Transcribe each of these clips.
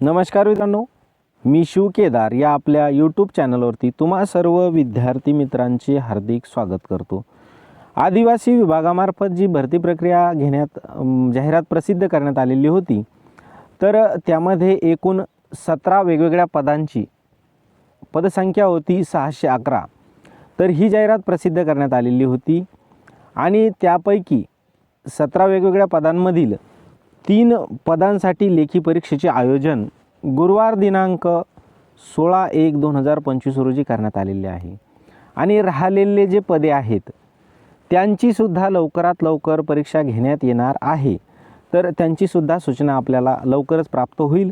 नमस्कार मित्रांनो मी शिव केदार या आपल्या यूट्यूब चॅनलवरती तुम्हा सर्व विद्यार्थी मित्रांचे हार्दिक स्वागत करतो. आदिवासी विभागामार्फत जी भरती प्रक्रिया घेण्यात जाहिरात प्रसिद्ध करण्यात आलेली होती तर त्यामध्ये एकूण सतरा वेगवेगळ्या पदांची पदसंख्या होती सहाशे अकरा. तर ही जाहिरात प्रसिद्ध करण्यात आलेली होती आणि त्यापैकी सतरा वेगवेगळ्या पदांमधील तीन पदांसाठी लेखी परीक्षेचे आयोजन गुरुवार दिनांक सोळा एक दोन हजार पंचवीस रोजी करण्यात आलेले आहे. आणि राहिलेले जे पदे आहेत त्यांचीसुद्धा लवकरात लवकर परीक्षा घेण्यात येणार आहे. तर त्यांचीसुद्धा सूचना आपल्याला लवकरच प्राप्त होईल.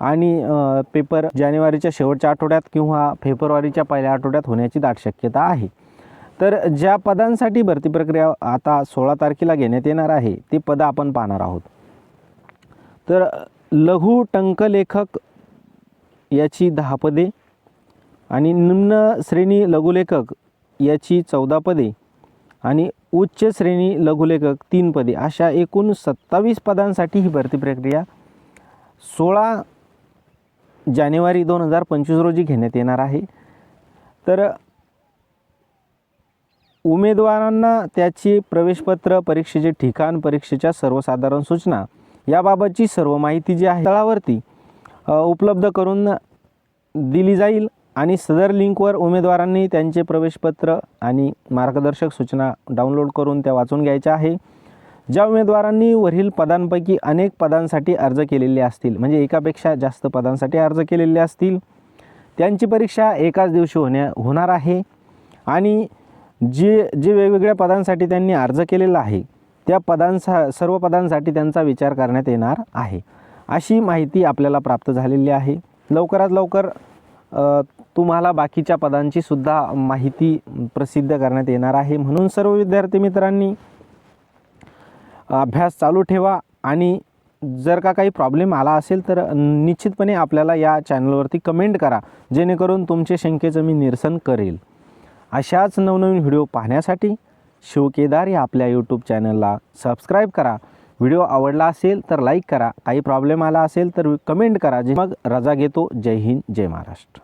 आणि पेपर जानेवारीच्या शेवटच्या आठवड्यात किंवा फेब्रुवारीच्या पहिल्या आठवड्यात होण्याची दाट शक्यता आहे. तर ज्या पदांसाठी भरती प्रक्रिया आता सोळा तारखेला घेण्यात येणार आहे ते पदं आपण पाहणार आहोत. तर लघु टंकलेखक याची दहा पदे आणि निम्न श्रेणी लघुलेखक याची चौदा पदे आणि उच्च श्रेणी लघुलेखक तीन पदे. अशा एकूण सत्तावीस पदांसाठी ही भरती प्रक्रिया सोळा जानेवारी दोन हजार पंचवीस रोजी घेण्यात येणार आहे. तर उमेदवारांना त्याची प्रवेशपत्र परीक्षेचे ठिकाण परीक्षेच्या सर्वसाधारण सूचना याबाबतची सर्व माहिती जी आहे तळावरती उपलब्ध करून दिली जाईल आणि सदर लिंकवर उमेदवारांनी त्यांचे प्रवेशपत्र आणि मार्गदर्शक सूचना डाउनलोड करून त्या वाचून घ्यायच्या आहे. ज्या उमेदवारांनी वरील पदांपैकी अनेक पदांसाठी अर्ज केलेले असतील म्हणजे एकापेक्षा जास्त पदांसाठी अर्ज केलेले असतील त्यांची परीक्षा एकाच दिवशी होण्या होणार आहे. आणि जे जे वेगवेगळ्या पदांसाठी त्यांनी अर्ज केलेला आहे त्या पदांसा सर्व पदांसाठी त्यांचा विचार करण्यात येणार आहे. अशी माहिती आपल्याला प्राप्त झालेली आहे. लवकरात लवकर तुम्हाला बाकीच्या पदांची सुद्धा माहिती प्रसिद्ध करण्यात येणार आहे. म्हणून सर्व विद्यार्थी मित्रांनी अभ्यास चालू ठेवा आणि जर का काही प्रॉब्लेम आला असेल तर निश्चितपणे आपल्याला या चॅनलवरती कमेंट करा जेणेकरून तुमचे शंकेचं मी निरसन करेल. अशाच नवनवीन व्हिडिओ पाहण्यासाठी शिवकेदार या आपल्या यूट्यूब चॅनलला सबस्क्राईब करा. व्हिडिओ आवडला असेल तर लाईक करा. काही प्रॉब्लेम आला असेल तर कमेंट करा. जे मग रजा घेतो. जय हिंद जय महाराष्ट्र.